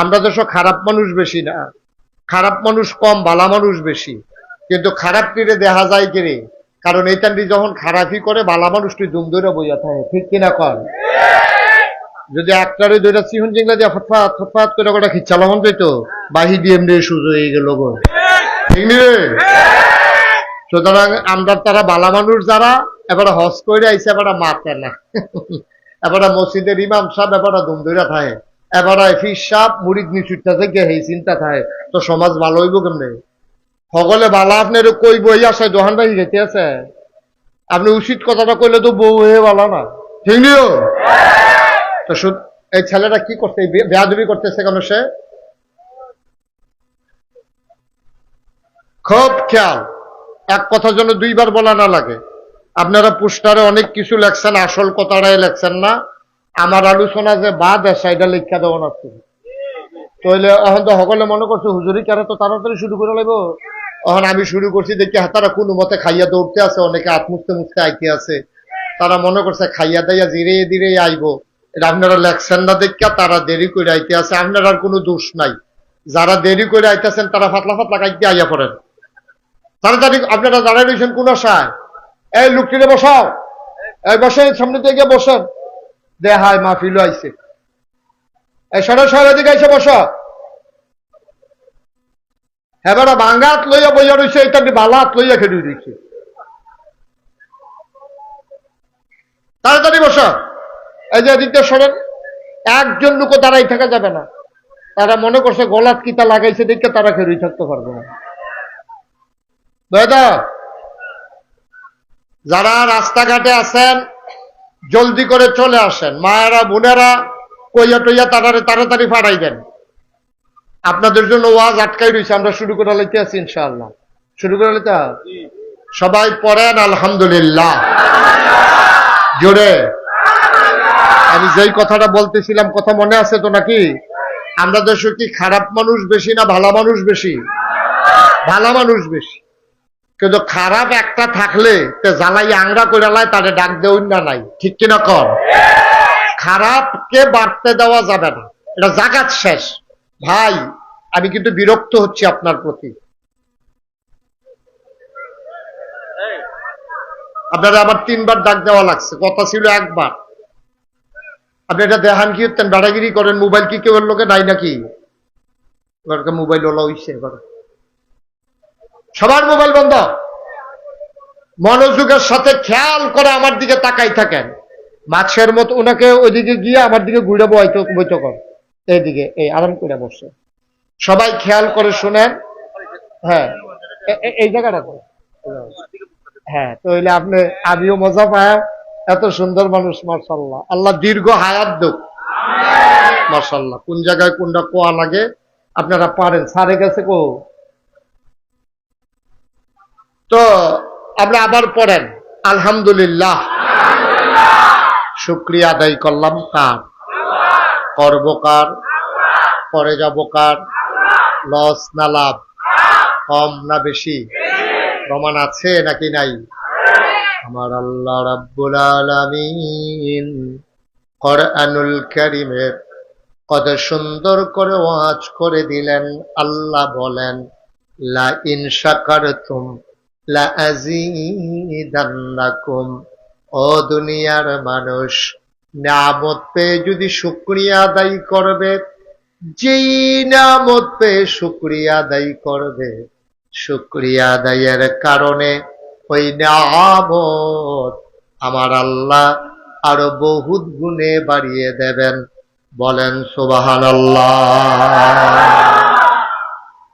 আমরা দেশে খারাপ মানুষ বেশি না। খারাপ মানুষ কম, বালা মানুষ বেশি। কিন্তু খারাপ তীরে দেখা যায় কিরে কারণ এই টান্ডি যখন খারাপই করে, বালা মানুষটি দুম ধরে বইয়া থাকে। ঠিক কিনা কর যদি একটারে দুইটা সিহন জিংলা দিয়ে ফটফাত ফটফাত করে করে খিচ্ছালাম যেত বাহি দিয়ে এমনি সুযোগ হয়ে গেল গো। ঠিক সুতরাং আমরা তারা বালা মানুষ যারা, এবারে হজ করে আইসে, এবারে মাতে না। এবারে মসজিদের ইমাম সাহেব এবারে দুম ধরে থাকে। এবারে ফির সাপ মুড়িদ নিচুরটা থেকে এই চিন্তা থাকে তো সমাজ ভালো হইব কেমনে? সকলে বালা আপনার কই বই আসে দোকান বাহি খেতে আছে। আপনি উচিত কথাটা কইলে তো বউ হয়ে ভালো না। ঠিক তো এই ছেলেটা কি করছে, এই বে- বেয়াদবি করতেছে কেন সে? খুব খেয়াল। এক কথার জন্য দুইবার বলা না লাগে। আপনারা পোস্টারে অনেক কিছু লেখছেন, আসল কথাটাই লেখছেন না। আমার আলোচনা যে বাদ আছে এটা লেখা দেওয়া আছে তাহলে এখন তো সকলে মনে করছে হুজুরি কেন তো তাড়াতাড়ি শুরু করে লাগবো। এখন আমি শুরু করছি দেখি হ্যাঁ, তারা কোনো মতে খাইয়া দৌড়তে আছে অনেকে হাত মুছতে মুছতে আইতে আছে। তারা মনে করছে খাইয়া দাইয়া ধীরে ধীরে আইবো। এটা আপনারা লেখছেন না দেখিয়া তারা দেরি করে আইতে আছে আপনার আর কোনো দোষ নাই। যারা দেরি করে আইতেছেন তারা ফাতলা ফাতলা খাইতে আইয়া পড়েন। তাড়াতাড়ি আপনারা দাঁড়ায় রয়েছেন কোন আশায়? এই লোকটিরে বসাও। এই বসেন সামনে গিয়ে বসেন। দে হাই মাহফিল আইছে এই সরে সরে দিকে এসে বস। এবারে বাঙ্গাত লইয়া বইয়া রয়েছে এটা বালাত লইয়া খেলি রয়েছে তাড়াতাড়ি বস। এই যে এদিকটা সরেন, একজন লোকও দাঁড়াই থাকা যাবে না। তারা মনে করছে গলাত কিতা লাগাইছে, দেখে তারা খেরুই থাকতে পারবে না। দাদা যারা রাস্তাঘাটে আছেন জলদি করে চলে আসেন। মায়েরা, বোনেরা, কইয়া টইয়া তাড়াতাড়ি তাড়াতাড়ি ফাড়াই দেন। আপনাদের জন্য ওয়াজ আটকাই রয়েছে আমরা শুরু করে লাইতে আছি ইনশাআল্লাহ। শুরু করে লাইতে সবাই পড়েন, আলহামদুলিল্লাহ। জোরে। আমি যেই কথাটা বলতেছিলাম, কথা মনে আছে তো নাকি? আমরা দেশে কি খারাপ মানুষ বেশি না ভালো মানুষ বেশি? ভালো মানুষ বেশি। কিন্তু খারাপ একটা থাকলে তে জ্বালাই আংরা করে লাই, তারে ডাক দেউন না নাই। ঠিক কিনা কর? খারাপকে বাড়তে দেওয়া যাবে না। এটা জাগাত শেষ। ভাই, আমি কিন্তু বিরক্ত হচ্ছি আপনার প্রতি। আপনারা আবার তিনবার ডাক দেওয়া লাগছে। কথা ছিল একবার। আপনি এটা দেখান কি, বেড়াগিরি করেন, মোবাইল কি কেউ লোকে নাই নাকি? মোবাইল ওলা হইছে এবার। সবার মোবাইল বন্ধ। মনোযোগের সাথে খেয়াল করে আমার দিকে তাকাই থাকেন। মাছের মতো ওনাকে ওইদিকে গিয়ে আমার দিকে ঘুরে বইতে বইতে কর। এইদিকে, এই আরাম করে বসে। সবাই খেয়াল করে শুনেন। হ্যাঁ এই জায়গাটা তো। হ্যাঁ তো হইলে আপনি আমিও মজা পায়। এত সুন্দর মানুষ মার্শাল্লাহ আল্লাহ দীর্ঘ হায়াত দুক। মার্শাল্লাহ কোন জায়গায় কোনটা কোয়া লাগে, আপনারা পারেন। সারে গেছে কো? তো আমরা আবার পড়েন, আলহামদুলিল্লাহ। শুক্রিয়া আদায় করলাম কার? করব কার? পরে যাব কার? লস না লাভ? কম না বেশি? প্রমাণ আছে নাকি নাই? আমার আল্লাহ রাব্বুল আলামিন কোরআনুল কারীমের কত সুন্দর করে ওয়াজ করে দিলেন, আল্লাহ বলেন, লা ইন শাকারতুম লা আযীদান্নাকুম ও দুনিয়ার মানুষ নামত পেয়ে যদি শুকরিয়া আদায় করবে, যেই নামত পেয়ে শুকরিয়া আদায় করবে, শুক্রিয়া আদায়ের কারণে ওই নিয়ামত আমার আল্লাহ আরও বহুত গুণে বাড়িয়ে দেবেন। বলেন সুবাহান আল্লাহ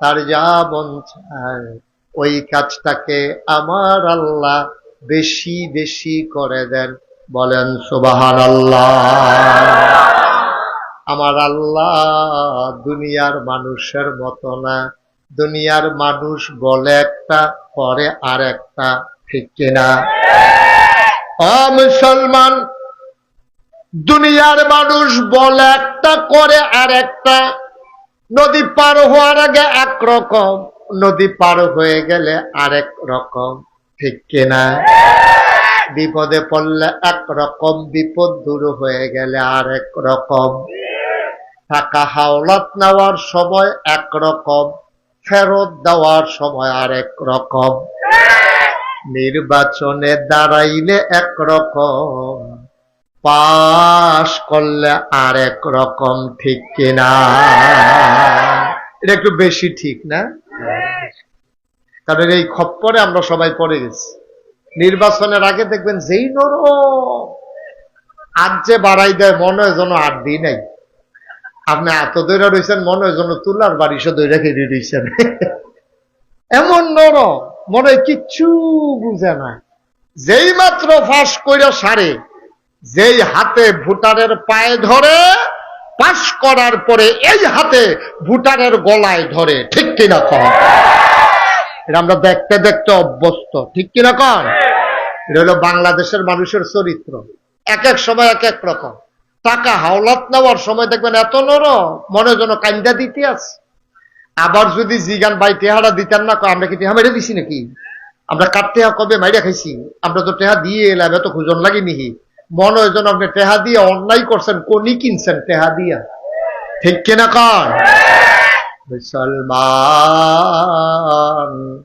তার যা মন চায়, ওই কাজটাকে আমার আল্লাহ বেশি বেশি করে দেন। বলেন সুবাহান আল্লাহ আমার আল্লাহ দুনিয়ার মানুষের মতো না। দুনিয়ার মানুষ বলে একটা করে আর একটা, ঠিক কিনা? মুসলমান, দুনিয়ার মানুষ বলে একটা করে আর একটা নদী পার হওয়ার আগে একরকম নদী পার হয়ে গেলে আরেক রকম, ঠিক কিনা? বিপদে পড়লে একরকম বিপদ দূর হয়ে গেলে আরেক রকম। টাকা হাওলাত নেওয়ার সময় একরকম ফেরত দেওয়ার সময় আরেক রকম। নির্বাচনে দাঁড়াইলে একরকম পাশ করলে আরেক রকম ঠিক কিনা? এটা একটু বেশি ঠিক, না? কারণ এই খপ্পরে আমরা সবাই পড়ে গেছি। নির্বাচনের আগে দেখবেন যেই নরম আজ যে বাড়াই দেয়, মনে হয় যেন আর দিই নাই। আপনি এত দৈরা রয়েছেন মনে হয় যেন তুলার সে দৈরা খেয়ে রয়েছেন এমন নরম, মনে কিচ্ছু বুঝে না। যেই মাত্র ফাঁস করে সারে যেই হাতে ভুটারের পায়ে ধরে, পাশ করার পরে এই হাতে ভুটারের গলায় ধরে, ঠিক কিনা কন এটা আমরা দেখতে দেখতে অভ্যস্ত, ঠিক কিনা কন এটা হলো বাংলাদেশের মানুষের চরিত্র। এক এক সময় এক এক রকম। টাকা হাওলাত নেওয়ার সময় দেখবেন এত নরম, মনে যেন কান্দা দিতে আছে। আবার যদি জিগান ভাই টেহারা দিতেন না আমরা কি টেহা মেরে দিছি নাকি? আমরা কার টেহা কবে মাইরা খাইছি? আমরা তো টেহা দিয়ে এলাম, এত খুঁজন লাগি নিহি মনে হয় যেন আপনি টেহা দিয়ে অন্যায় করছেন, কোনি কিনছেন টেহা দিয়া। ঠিক কিনা কন? মুসলমান,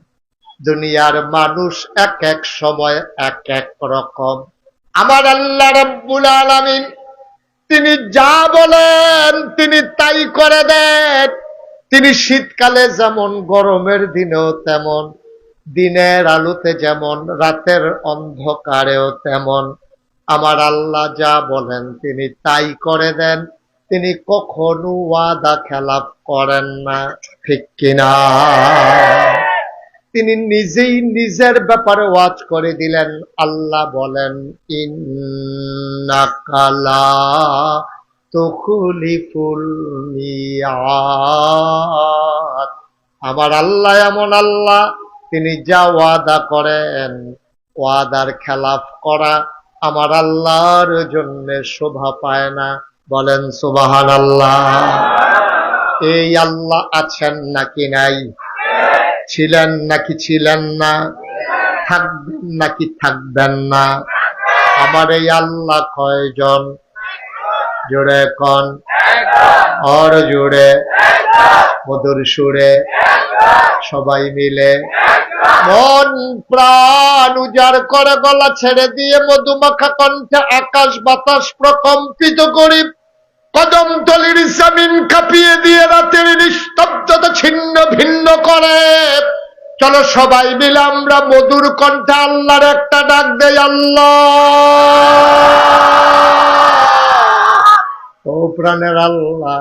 দুনিয়ার মানুষ এক এক সময় এক এক রকম। আমার আল্লাহ রব্বুল আলামিন, তিনি যা বলেন, তিনি তাই করে দেন। তিনি শীতকালে যেমন, গরমের দিনেও তেমন, দিনের আলোতে যেমন, রাতের অন্ধকারেও তেমন। আমার আল্লাহ যা বলেন তিনি তাই করে দেন। তিনি কখনো ওয়াদা খেলাপ করেন না, ঠিক কিনা? তিনি নিজেই নিজের ব্যাপারে ওয়াজ করে দিলেন। আল্লাহ বলেন ইন্নাকালা তুখলিফুল মিয়াদ। আমার আল্লাহ এমন আল্লাহ, তিনি যা ওয়াদা করেন, ওয়াদার খেলাফ করা আমার আল্লাহর জন্য শোভা পায় না। বলেন সুবাহান আল্লাহ এই আল্লাহ আছেন নাকি নাই? ছিলেন নাকি ছিলেন না? থাকবেন নাকি থাকবেন না? আমার এই আল্লাহ কয়জন? জোরে কন। অর জোরে। মধুর সুরে। সবাই মিলে। মন, প্রাণ উজাড় করে, গলা ছেড়ে দিয়ে মধুমাখা কণ্ঠে আকাশ বাতাস প্রকম্পিত করি। কদম তলির জামিন কাঁপিয়ে দিয়ে রাতের নিস্তব্ধতা ছিন্ন ভিন্ন করে। চলো সবাই মিলে আমরা মধুর কণ্ঠে আল্লাহর একটা ডাক দেই, আল্লাহ। ও প্রাণের আল্লাহ